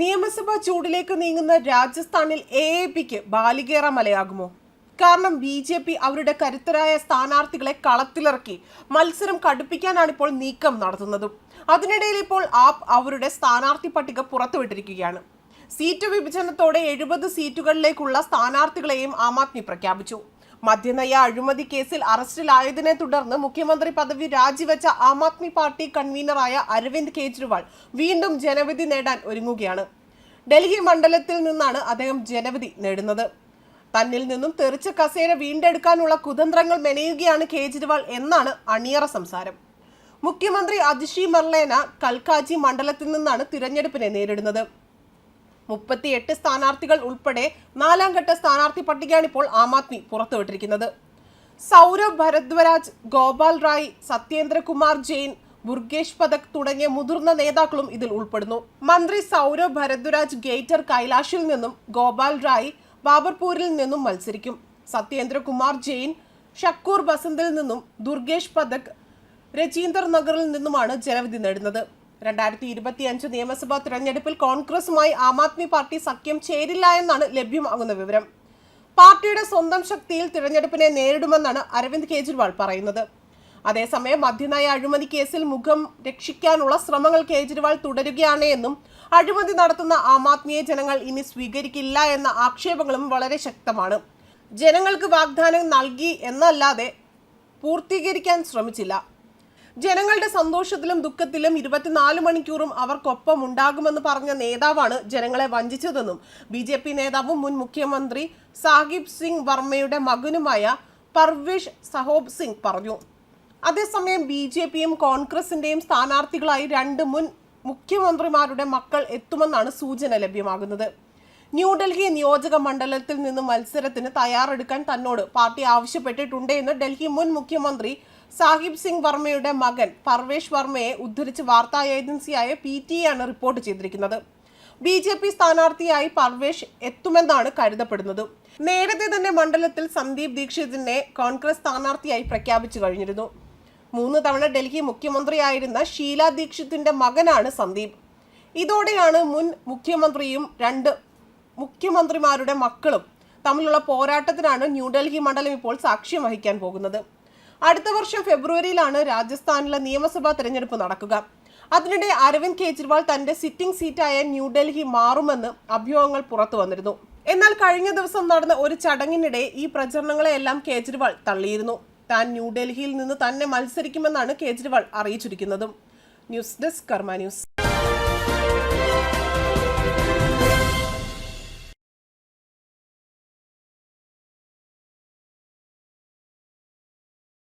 നിയമസഭാ ചൂടിലേക്ക് നീങ്ങുന്ന രാജസ്ഥാനിൽ എ എ പിക്ക് ബാലികേറ മലയാകുമോ? കാരണം ബി ജെ പി അവരുടെ കരുത്തരായ സ്ഥാനാർത്ഥികളെ കളത്തിലിറക്കി മത്സരം കടുപ്പിക്കാനാണ് ഇപ്പോൾ നീക്കം നടത്തുന്നതും. അതിനിടയിൽ ഇപ്പോൾ ആപ്പ് അവരുടെ സ്ഥാനാർത്ഥി പട്ടിക പുറത്തുവിട്ടിരിക്കുകയാണ്. സീറ്റ് വിഭജനത്തോടെ എഴുപത് സീറ്റുകളിലേക്കുള്ള സ്ഥാനാർത്ഥികളെയും ആം ആദ്മി പ്രഖ്യാപിച്ചു. മദ്യനയ അഴിമതി കേസിൽ അറസ്റ്റിലായതിനെ തുടർന്ന് മുഖ്യമന്ത്രി പദവി രാജിവെച്ച ആം ആദ്മി പാർട്ടി കൺവീനറായ അരവിന്ദ് കെജ്രിവാൾ വീണ്ടും ജനവിധി നേടാൻ ഒരുങ്ങുകയാണ്. ഡൽഹി മണ്ഡലത്തിൽ നിന്നാണ് അദ്ദേഹം ജനവിധി നേടുന്നത്. തന്നിൽ നിന്നും തെറിച്ച കസേര വീണ്ടെടുക്കാനുള്ള കുതന്ത്രങ്ങൾ മെനയുകയാണ് കേജ്രിവാൾ എന്നാണ് അണിയറ സംസാരം. മുഖ്യമന്ത്രി അതിഷി മർലേന കൽക്കാജി മണ്ഡലത്തിൽ നിന്നാണ് തിരഞ്ഞെടുപ്പിനെ നേരിടുന്നത്. മുപ്പത്തിയെട്ട് സ്ഥാനാർത്ഥികൾ ഉൾപ്പെടെ നാലാം ഘട്ട സ്ഥാനാർത്ഥി പട്ടികയാണ് ഇപ്പോൾ ആം ആദ്മി പുറത്തുവിട്ടിരിക്കുന്നത്. സൗരഭ് ഭരദ്വരാജ് ഗോപാൽ റായ് സത്യേന്ദ്രകുമാർ ജെയിൻ ബുർഗേഷ് പതക് തുടങ്ങിയ മുതിർന്ന നേതാക്കളും ഇതിൽ ഉൾപ്പെടുന്നു. മന്ത്രി സൗരവ് ഭരദ്വരാജ് ഗേറ്റർ കൈലാഷിൽ നിന്നും ഗോപാൽ റായ് ബാബർപൂരിൽ നിന്നും മത്സരിക്കും. സത്യേന്ദ്രകുമാർ ജെയിൻ ഷക്കൂർ ബസന്തിൽ നിന്നും ദുർഗേഷ് പതക് രജീന്ദർ നഗറിൽ നിന്നുമാണ് ജനവിധി നേടുന്നത്. രണ്ടായിരത്തി ഇരുപത്തി അഞ്ച് നിയമസഭാ തിരഞ്ഞെടുപ്പിൽ കോൺഗ്രസുമായി ആം ആദ്മി പാർട്ടി സഖ്യം ചേരില്ല എന്നാണ് ലഭ്യമാകുന്ന വിവരം. പാർട്ടിയുടെ സ്വന്തം ശക്തിയിൽ തിരഞ്ഞെടുപ്പിനെ നേരിടുമെന്നാണ് അരവിന്ദ് കെജ്രിവാൾ പറയുന്നത്. അതേസമയം മദ്യനയ അഴിമതി കേസിൽ മുഖം രക്ഷിക്കാനുള്ള ശ്രമങ്ങൾ കേജ്രിവാൾ തുടരുകയാണ് എന്നും അഴിമതി നടത്തുന്ന ആം ആദ്മിയെ ജനങ്ങൾ ഇനി സ്വീകരിക്കില്ല എന്ന ആക്ഷേപങ്ങളും വളരെ ശക്തമാണ്. ജനങ്ങൾക്ക് വാഗ്ദാനം നൽകി എന്നല്ലാതെ പൂർത്തീകരിക്കാൻ ശ്രമിച്ചില്ല. ജനങ്ങളുടെ സന്തോഷത്തിലും ദുഃഖത്തിലും ഇരുപത്തിനാല് മണിക്കൂറും അവർക്കൊപ്പം ഉണ്ടാകുമെന്ന് പറഞ്ഞ നേതാവാണ് ജനങ്ങളെ വഞ്ചിച്ചതെന്നും ബി ജെ പി നേതാവും മുൻ മുഖ്യമന്ത്രി സാഹിബ് സിംഗ് വർമ്മയുടെ മകനുമായ പർവേഷ് സഹോബ് സിംഗ് പറഞ്ഞു. അതേസമയം ബി ജെ പിയും കോൺഗ്രസിന്റെയും സ്ഥാനാർത്ഥികളായി രണ്ട് മുൻ മുഖ്യമന്ത്രിമാരുടെ മക്കൾ എത്തുമെന്നാണ് സൂചന ലഭ്യമാകുന്നത്. ന്യൂഡൽഹി നിയോജക മണ്ഡലത്തിൽ നിന്ന് മത്സരത്തിന് തയ്യാറെടുക്കാൻ തന്നോട് പാർട്ടി ആവശ്യപ്പെട്ടിട്ടുണ്ട് എന്ന് ഡൽഹി മുൻ മുഖ്യമന്ത്രി സാഹിബ് സിംഗ് വർമ്മയുടെ മകൻ പർവേഷ് വർമ്മയെ ഉദ്ധരിച്ച് വാർത്താ ഏജൻസിയായ പി ടി ആണ് റിപ്പോർട്ട് ചെയ്തിരിക്കുന്നത്. ബി ജെ പി സ്ഥാനാർത്ഥിയായി പർവേഷ് എത്തുമെന്നാണ് കരുതപ്പെടുന്നത്. നേരത്തെ തന്നെ മണ്ഡലത്തിൽ സന്ദീപ് ദീക്ഷിതിനെ കോൺഗ്രസ് സ്ഥാനാർത്ഥിയായി പ്രഖ്യാപിച്ചു കഴിഞ്ഞിരുന്നു. മൂന്ന് തവണ ഡൽഹി മുഖ്യമന്ത്രിയായിരുന്ന ഷീല ദീക്ഷിത്തിന്റെ മകനാണ് സന്ദീപ്. ഇതോടെയാണ് മുൻ മുഖ്യമന്ത്രിയും രണ്ട് മുഖ്യമന്ത്രിമാരുടെ മക്കളും തമ്മിലുള്ള പോരാട്ടത്തിനാണ് ന്യൂഡൽഹി മണ്ഡലം ഇപ്പോൾ സാക്ഷ്യം വഹിക്കാൻ പോകുന്നത്. അടുത്ത വർഷം ഫെബ്രുവരിയിലാണ് രാജസ്ഥാനിലെ നിയമസഭാ തെരഞ്ഞെടുപ്പ് നടക്കുക. അതിനിടെ അരവിന്ദ് കെജ്രിവാൾ തന്റെ സിറ്റിംഗ് സീറ്റായ ന്യൂഡൽഹി മാറുമെന്ന് അഭ്യൂഹങ്ങൾ പുറത്തു വന്നിരുന്നു. എന്നാൽ കഴിഞ്ഞ ദിവസം നടന്ന ഒരു ചടങ്ങിനിടെ ഈ പ്രചരണങ്ങളെല്ലാം കേജ്രിവാൾ തള്ളിയിരുന്നു. താൻ ന്യൂഡൽഹിയിൽ നിന്ന് തന്നെ മത്സരിക്കുമെന്നാണ് Kejriwal അറിയിച്ചിരിക്കുന്നതും. News desk Karma news.